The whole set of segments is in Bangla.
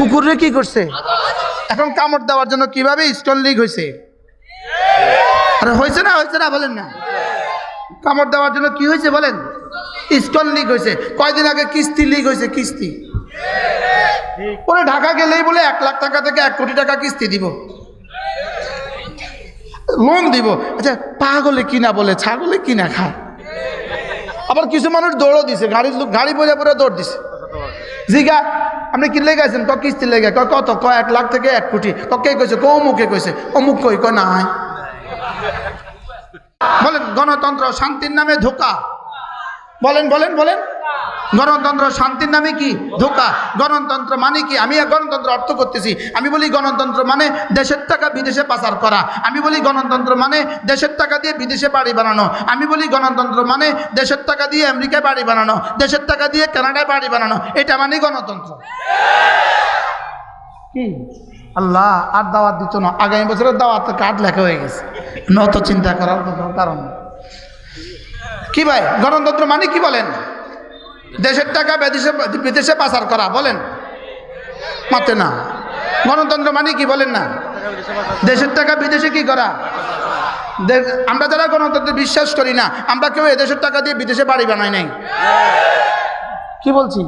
কুকুরে কি করছে? এখন কামড় দেওয়ার জন্য কীভাবে স্টোন লিক হয়েছে? আরে হয়েছে না হয়েছে না বলেন না। কামড় দেওয়ার জন্য কি হয়েছে বলেন? স্টোন লিক হয়েছে। কয়দিন আগে কিস্তি লিক হয়েছে, কিস্তি। ওরে ঢাকা গেলেই বলে এক লাখ টাকা থেকে এক কোটি টাকা কিস্তি দিব। লোন দিব। আচ্ছা পাগলে কিনা বলে, ছাগলে কিনা খায়। আবার কিছু মানুষ দৌড়ও দিছে গাড়ি গাড়ি পরে পরে দৌড় দিছে। জিগা আপনি কি লেগে আছেন? ক কিস্তি লেগে? ক কত? ক এক লাখ থেকে এক কোটি। ক কে কইছে? ক অমুকে কইছে? অমুক কই? ক নাই। বলেন, গণতন্ত্র শান্তির নামে ধোকা। বলেন বলেন বলেন। গণতন্ত্র শান্তির নামে কি? ধোকা। গণতন্ত্র মানে কি? আমি গণতন্ত্র অর্থ করতেছি। আমি বলি গণতন্ত্র মানে দেশের টাকা বিদেশে পাচার করা। আমি বলি গণতন্ত্র মানে দেশের টাকা দিয়ে বিদেশে বাড়ি বানানো। আমি বলি গণতন্ত্র মানে দেশের টাকা দিয়ে আমেরিকায় বাড়ি বানানো। দেশের টাকা দিয়ে কানাডায় বাড়ি বানানো। এটা মানে গণতন্ত্র। কি? আল্লাহ, আর দাওয়াত দিত না। আগামী বছরের দাওয়াত কার্ড লেখা হয়ে গেছে। নত চিন্তা করার কারণ। কি ভাই? গণতন্ত্র মানে কি বলেন? দেশের টাকা বিদেশে বিদেশে পাচার করা বলেন। মাতে না। গণতন্ত্র মানে কি বলেন না? দেশের টাকা বিদেশে কি করা? আমরা যারা গণতন্ত্রে বিশ্বাস করি না আমরা কেউ এদেশের টাকা দিয়ে বিদেশে বাড়ি বানাই নাই। কি বলছি?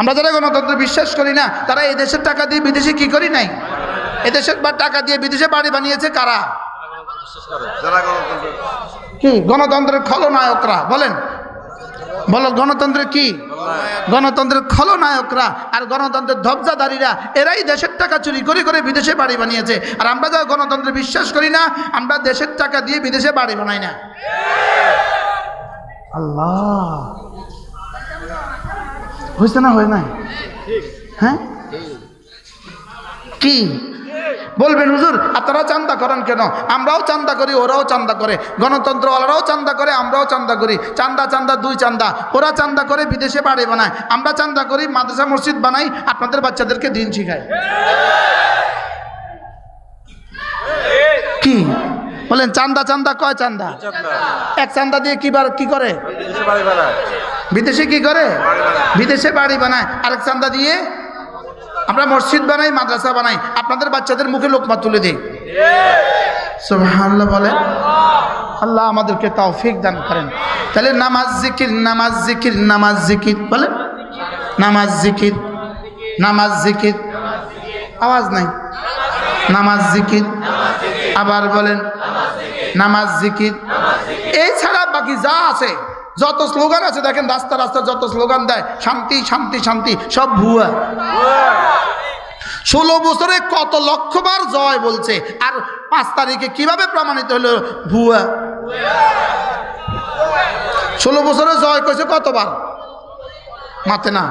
আমরা যারা গণতন্ত্রে বিশ্বাস করি না তারা এদেশের টাকা দিয়ে বিদেশে কি করি নাই? এদেশের বা টাকা দিয়ে বিদেশে বাড়ি বানিয়েছে কারা? কি? গণতন্ত্রের খলনায়করা বলেন। বলো গণতন্ত্রের কি? গণতন্ত্রের খলনায়করা আর গণতন্ত্রের ধবজাদারীরা এরাই দেশের টাকা চুরি করে করে বিদেশে বাড়ি বানিয়েছে। আর আমরা যারা গণতন্ত্রে বিশ্বাস করি না, আমরা দেশের টাকা দিয়ে বিদেশে বাড়ি বানাই না। আল্লাহ। হয়েছে না, হয় না হ্যাঁ? কি? বলবেন হুজুর আপনারা চান্দা করেন কেন? আমরাও চান্দা করি ওরাও চান্দা করে। গণতন্ত্রওয়ালারাও চান্দা করে আমরাও চান্দা করি। চান্দা চান্দা দুই চান্দা। ওরা চান্দা করে বিদেশে বাড়ি বানায়। আমরা চান্দা করি মাদ্রাসা মসজিদ বানাই আপনাদের বাচ্চাদেরকে দিন শিখাই কি? বলেন চান্দা চান্দা কয় চান্দা? এক চান্দা দিয়ে কি বার- কি করে? বিদেশে কি করে? বিদেশে বাড়ি বানায়। আরেক চান্দা দিয়ে আমরা মসজিদ বানাই, মাদ্রাসা বানাই, আপনাদের বাচ্চাদের মুখে লোকমা তুলে দিই। সুবহানাল্লাহ বলে আল্লাহ আমাদেরকে তৌফিক দান করেন। তাহলে নামাজ জিকির নামাজ জিকির নামাজ জিকির, বলেন। নামাজ জিকির নামাজ জিকির। আওয়াজ নাই। নামাজ জিকির। আবার বলেন, নামাজ জিকির। এই ছাড়া বাকি যা আছে যত স্লোগান আছে, দেখেন রাস্তা রাস্তা যত স্লোগান দেয়, শান্তি শান্তি শান্তি, সব ভুয়া। ষোলো বছরে কত লক্ষবার জয় বলছে, আর পাঁচ তারিখে কীভাবে প্রমাণিত হলো? ভুয়া। ষোলো বছরে জয় কইছে কতবার? মাতে না।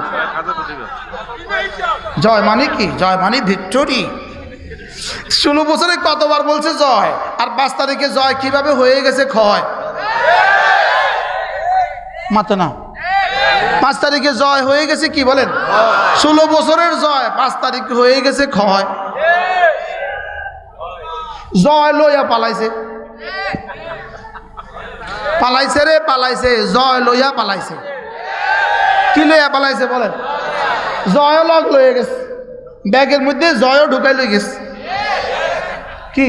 জয় মানে কি? জয় মানে ভিক্টোরি। ষোলো বছরে কতবার বলছে জয়? আর পাঁচ তারিখে জয় কীভাবে হয়ে গেছে ক্ষয়? মাতে না। পাঁচ তারিখে জয় হয়ে গেছে কি বলেন? ষোলো বছরের জয় পাঁচ তারিখে হয়ে গেছে ক্ষয়। জয় লইয়া পালাইছে। পালাইছে রে পালাইছে। জয় লইয়া পালাইছে। কি লইয়া পালাইছে বলেন? জয় লগ লয়ে গেছে। ব্যাগের মধ্যে জয়ও ঢুকাই লই গেছে। কি?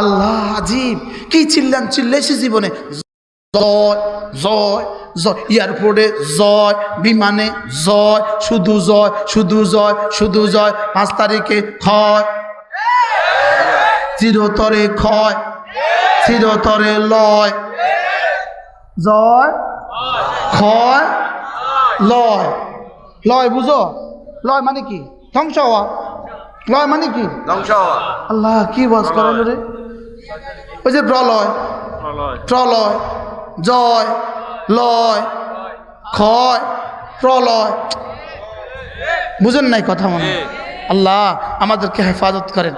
আল্লাহ আজিব কি চিল্লান চিল্লাইছে জীবনে? জয় জয় জয়। এয়ারপোর্টে জয় বিমানে জয় শুধু জয় শুধু জয় শুধু জয়। পাঁচ তারিখে ক্ষয়। চিরতরে ক্ষয়। চিরতরে লয়। জয়। ক্ষয়। লয়। লয় বুঝো? লয় মানে কি? ধ্বংস হওয়া। লয় মানে কি? ধ্বংস হওয়া। আল্লাহ কি বাস করালো রে? ওই যে প্রলয়। প্রলয়। জয়, লয়, ক্ষয়, প্রলয়। বুঝেন নাই কথা মনে আল্লাহ আমাদেরকে হেফাজত করেন।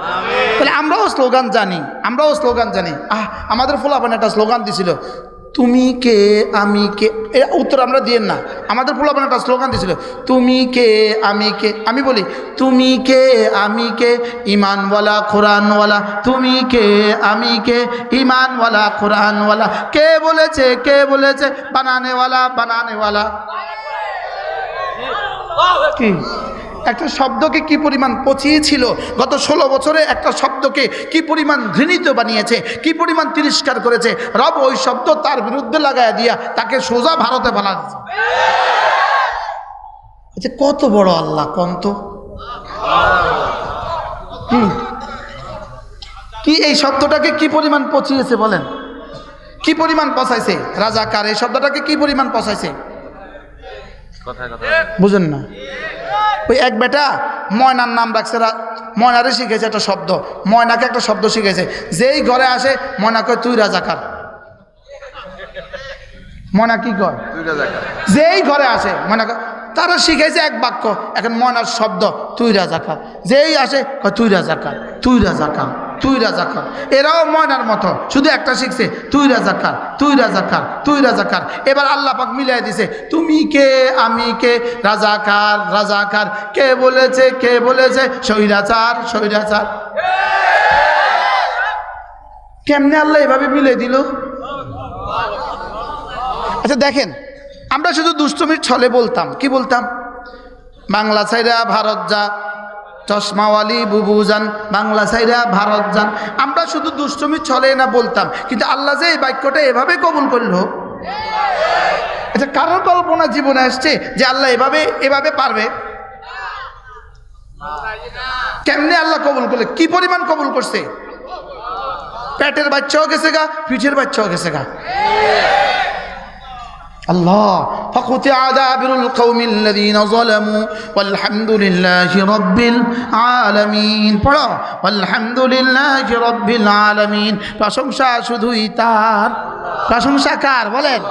তাহলে আমরাও স্লোগান জানি, আমরাও স্লোগান জানি। আহ, আমাদের ফুল আপনার একটা স্লোগান দিছিল তুমি কে আমি কে? এ উত্তর আমরা দিয়েন না। আমাদের ফুলাপান একটা স্লোগান দিছিল তুমি কে আমি কে? আমি বলি তুমি কে আমি কে? ইমানওয়ালা কোরআনওয়ালা তুমি কে আমি কে? ইমানওয়ালা কোরআনওয়ালা কে বলেছে কে বলেছে? বানানেওয়ালা বানানেওয়ালা। কি? একটা শব্দকে কি পরিমাণ পচিয়েছিল? গত ষোলো বছরে একটা শব্দকে কি পরিমাণ ঘৃণিত বানিয়েছে? কি পরিমাণ তিরস্কার করেছে? রব ওই শব্দ তার বিরুদ্ধে লাগায় দিয়া তাকে সোজা ভারতে ফেলা দিয়েছে। আচ্ছা কত বড় আল্লাহ কন্ত কি কি এই শব্দটাকে কি পরিমাণ পচিয়েছে বলেন? কি পরিমাণ পচাইছে? রাজাকার এই শব্দটাকে কি পরিমাণ পচাইছে? বুঝেন না। ওই এক বেটা ময়নার নাম রাখছে রা- ময়নারে শিখেছে একটা শব্দ ময়নাকে একটা শব্দ শিখেছে। যেই ঘরে আসে ময়না কয় তুই রাজাকার ময়না কি কয়? যেই ঘরে আসে ময়না কর তারা শিখেছে এক বাক্য এখন ময়নার শব্দ তুই রাজাকার যেই আসে কয় তুই রাজাকার তুই রাজাকার তুই রাজাকার এরাও ময়নার মতো। শুধু একটা শিখছে, তুই রাজাকার তুই রাজাকার তুই রাজা রাজাকার এবার আল্লাহ পাক মিলাই দিছে, তুমি কে? আমি কে? রাজাকার রাজাকার কে বলেছে? কে বলেছে? স্বৈরাচার স্বৈরাচার। কেমনে আল্লাহ এভাবে মিলে দিল? আচ্ছা দেখেন, আমরা শুধু দুষ্টমির ছলে বলতাম। কি বলতাম? বাংলা সাইরা ভারত যা চশমাওয়ালি বুবু যান, বাংলা সাইরা ভারত যান। আমরা শুধু দুষ্টমির ছলে না বলতাম, কিন্তু আল্লাহ যে এই বাক্যটা এভাবে কবুল করল। আচ্ছা কারোর কল্পনা জীবনে আসছে যে আল্লাহ এভাবে এভাবে পারবে? কেমনে আল্লাহ কবুল করলে? কি পরিমাণ কবুল করছে? পেটের বাচ্চাও গেছে গা, পিঠের বাচ্চাও গেছে গা। الله فقطع دابر القوم الذين ظلموا والحمد لله رب العالمين পড়ো والحمد لله رب العالمين প্রশংসা শুধুই তার প্রশংসা কার বলেন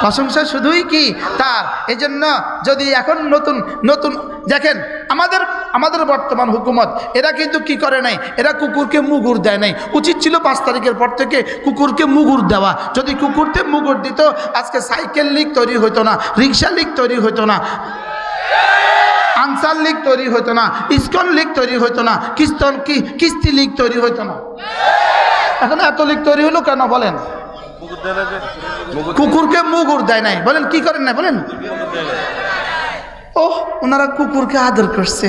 প্রশংসা শুধুই কি তার এজন্য যদি এখন নতুন নতুন দেখেন আমাদের আমাদের বর্তমান হুকুমত, এরা কিন্তু কি করে নাই? এরা কুকুরকে মুগুর দেয় নাই। উচিত ছিল পাঁচ তারিখের পর থেকে কুকুরকে মুগুর দেওয়া। যদি কুকুরকে মুগুর দিত, আজকে সাইকেল লিগ তৈরি হতো না, রিক্সা লিগ তৈরি হতো না, আনসার লিগ তৈরি হতো না, ইস্কন লিগ তৈরি হতো না, কিস্তন কি, কিস্তি লিগ তৈরি হতো না। এখন এত লিগ তৈরি হলো কেন বলেন? কুকুরকে মুগুর দেয় নাই। বলেন, কি করেন না বলেন। ও ওনারা কুকুরকে আদর করছে।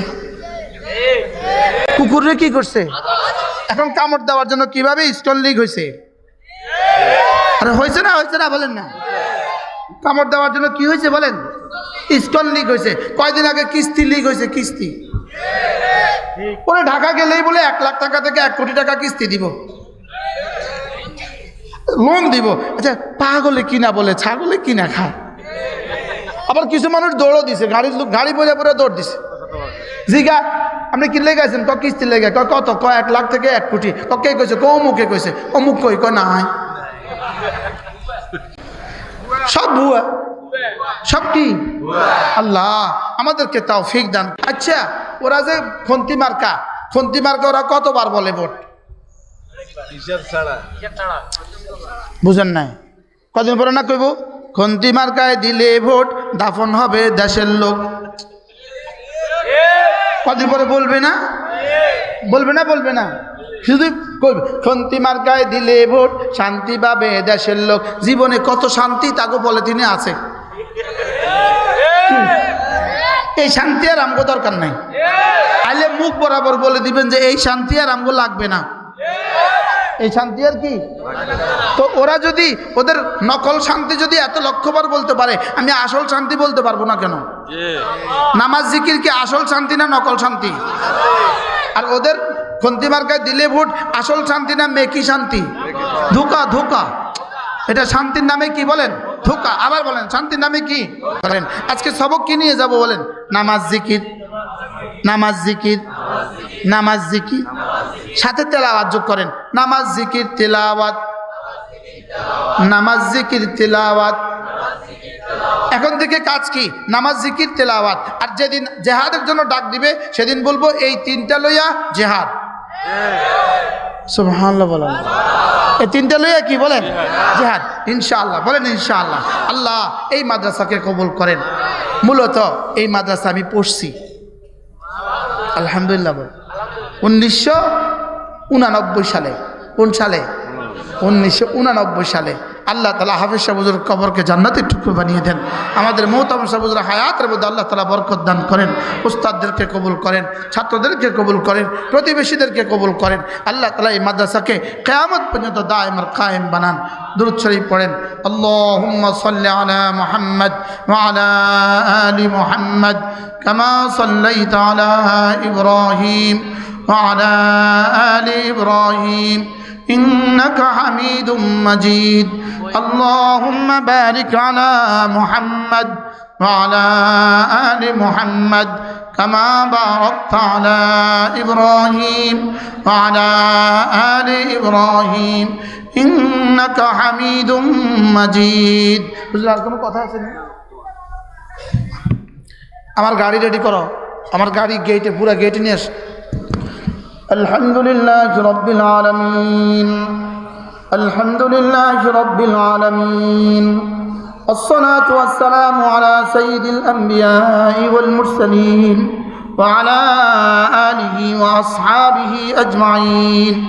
কুকুরে কি করছে? এখন কামড় দেওয়ার জন্য কীভাবে স্টল লিগ হয়েছে? আরে হয়েছে না হয়েছে না বলেন না। কামড় দেওয়ার জন্য কি হয়েছে বলেন? স্টল লিগ হয়েছে। কয়দিন আগে কিস্তি লিগ হয়েছে, কিস্তি। ঢাকা গেলেই বলে এক লাখ টাকা থেকে এক কোটি টাকা কিস্তি দিব। লোন দিব। আচ্ছা পাগলে কিনা বলে, ছাগলে কিনা খায় আবার কিছু মানুষ দৌড়ও দিছে গাড়ি গাড়ি পরে পরে দৌড় দিছে। জিগা আপনি কি লেগে আছেন ক কিস্তি লেগে? ক কত? ক এক লাখ থেকে এক কোটি? ক কে কইছে? ক অমুকে কইছে? অমুক কই? ক না সব ভুয়া। সব কি? আল্লাহ, আমাদেরকে তাও ফিক দান। আচ্ছা ওরা যে খন্তি মার্কা খন্তি মার্কা ওরা কতবার বলে ভোট? বুঝেন নাই? কদিন পরে না কইব? খন্তি মার্কায় দিলে ভোট, দাফন হবে দেশের লোক। কদিন পরে বলবে না? বলবে না বলবে না। শুধু শান্তি মার্কায় দিলে ভোট, শান্তি পাবে দেশের লোক। জীবনে কত শান্তি তাকে বলে তিনি আছে। এই শান্তি আর আমগো দরকার নাই। আইলে মুখ বরাবর বলে দিবেন যে এই শান্তি আর আমগো লাগবে না। এই শান্তি আর কি? তো ওরা যদি ওদের নকল শান্তি যদি এত লক্ষবার বলতে পারে, আমি আসল শান্তি বলতে পারব না কেন? নামাজ জিকির কি আসল শান্তি না নকল শান্তি? আর ওদের খন্তি মার্কায় দিলে ভোট আসল শান্তি না মেকি শান্তি? ধোকা ধোকা। এটা শান্তির নামে কি বলেন? ধোকা। আবার বলেন, শান্তির নামে কি? বলেন, আজকে সবক কি নিয়ে যাব বলেন? নামাজ জিকির নামাজ জিকির নামাজ জিকির। সাথে তেলাওয়াত যোগ করেন। নামাজ, জিকির, তেলাওয়াত। নামাজ, জিকির, তেলাওয়াত। এখন থেকে কাজ কি? নামাজ, জিকির, তেলাওয়াত। আর যেদিন জেহাদের জন্য ডাক দিবে, সেদিন বলব, এই তিনটা লইয়া জেহাদ। এই লইয়া বলেন? ইনশাআল্লাহ বলেন ইনশাআল্লাহ। আল্লাহ, এই মাদ্রাসাকে কবুল করেন। মূলত এই মাদ্রাসা আমি পড়ছি। আলহামদুলিল্লাহ উনিশশো উনানব্বই সালে কোন সালে? উনিশশো উনানব্বই সালে। আল্লাহ তালা হাফিজ সাহুজুর কবরকে জান্নাতের টুকরো বানিয়ে দেন। আমাদের মৌতম সাহুজুর হায়াতের মধ্যে আল্লাহ তালা বরকত দান করেন। উস্তাদদেরকে কবুল করেন, ছাত্রদেরকে কবুল করেন, প্রতিবেশীদেরকে কবুল করেন। আল্লাহ তালা এই মাদ্রাসাকে কেয়ামত পর্যন্ত দায়মার কায়েম বানান। শরীফ পড়েন, আল্লাহুম্মা সাল্লি আলা মুহাম্মদ আলা ইব্রাহিম ওয়া আলা আলি ইব্রাহিম। إنك حميد مجيد اللهم بارك على محمد وعلى آل محمد كما باركت على إبراهيم وعلى آل إبراهيم إنك حميد مجيد বুঝলে আর কোনো কথা আছে না আমার গাড়ি রেডি করো আমার গাড়ি গেটে পুরো গেটে নিয়ে আস الحمد لله رب العالمين. الحمد لله رب العالمين. الصلاة والسلام على سيد الأنبياء والمرسلين وعلى آله وأصحابه أجمعين.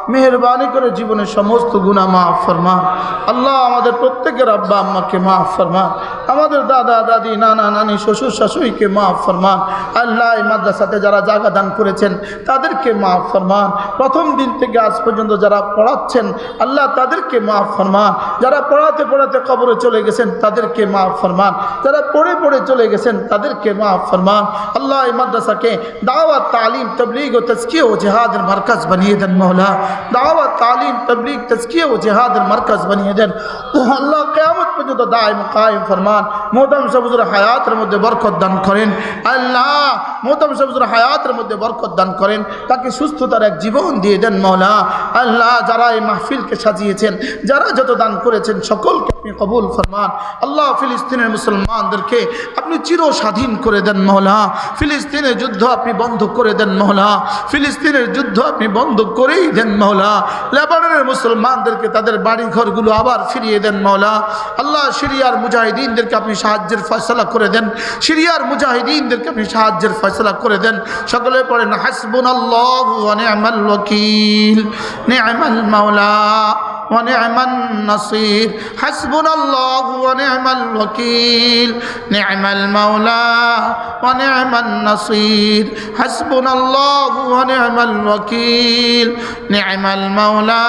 মেহরবানি করে জীবনের সমস্ত গুণা মাফ ফরমা। আল্লাহ আমাদের প্রত্যেকের আব্বা আম্মাকে মাফ ফরমা। আমাদের দাদা, দাদি, নানা, নানি, শ্বশুর শাশুড়িকে মাফ ফরমান আল্লাহ মাদ্রাসাতে যারা জায়গা দান করেছেন, তাদেরকে মাফ ফরমান প্রথম দিন থেকে আজ পর্যন্ত যারা পড়াচ্ছেন, আল্লাহ তাদেরকে মাফ ফরমান যারা পড়াতে পড়াতে কবরে চলে গেছেন, তাদেরকে মাফ ফরমান যারা পড়ে পড়ে চলে গেছেন, তাদেরকে মাফ ফরমান আল্লাহ মাদ্রাসাকে দাওয়াত, তালিম, তবলিগ ও তস্কিয়ে ও জেহাদের মার্কাজ বানিয়ে দেন মহলা দাওয়াত তালিম তবলিগ তস্কিয়ে ও জেহাদের মার্কাজ বানিয়ে দেন আল্লাহ কেয়ামত পর্যন্ত দায় কায়েম ফরমান। মোদম সবুজুর হায়াতের মধ্যে বরকত দান করেন। আল্লাহ মোদম সবুজুর হায়াতের মধ্যে বরকত দান করেন। তাকে সুস্থতার এক জীবন দিয়ে দেন মৌলা। আল্লাহ যারা এই মাহফিলকে সাজিয়েছেন, যারা যত দান করেছেন, সকলকে আপনি কবুল ফরমান। আল্লাহ ফিলিস্তিনের মুসলমানদেরকে আপনি চির স্বাধীন করে দেন মহলা ফিলিস্তিনের যুদ্ধ আপনি বন্ধ করে দেন মহলা ফিলিস্তিনের যুদ্ধ আপনি বন্ধ করেই দেন মহলা লেবাননের মুসলমানদেরকে তাদের বাড়ি ঘরগুলো আবার ফিরিয়ে দেন মহলা আল্লাহ সিরিয়ার মুজাহিদিনদেরকে আপনি সাহায্যের ফয়সলা করে দেন। সিরিয়ার মুজাহিদিনদেরকে আপনি সাহায্যের ফয়সলা করে দেন। সকলে পড়েন হাসবুন আল্লাহ নি'মাল মাওলা। ونعم النصير. حسبنا الله ونعم الوكيل. نعم المولى ونعم النصير. حسبنا الله ونعم الوكيل. نعم المولى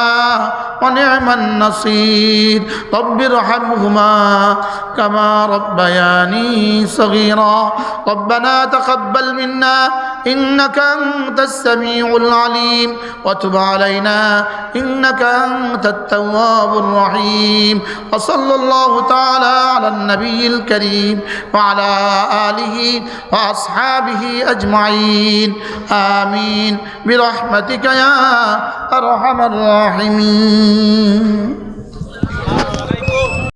ونعم النصير. رب ارحمهما كما ربياني صغيرا. ربنا تقبل منا إنك أنت السميع العليم. وتب علينا إنك أنت التواب الرحيم. وصلى الله تعالى على النبي الكريم وعلى آله وأصحابه أجمعين. آمين. برحمتك يا أرحم الراحمين.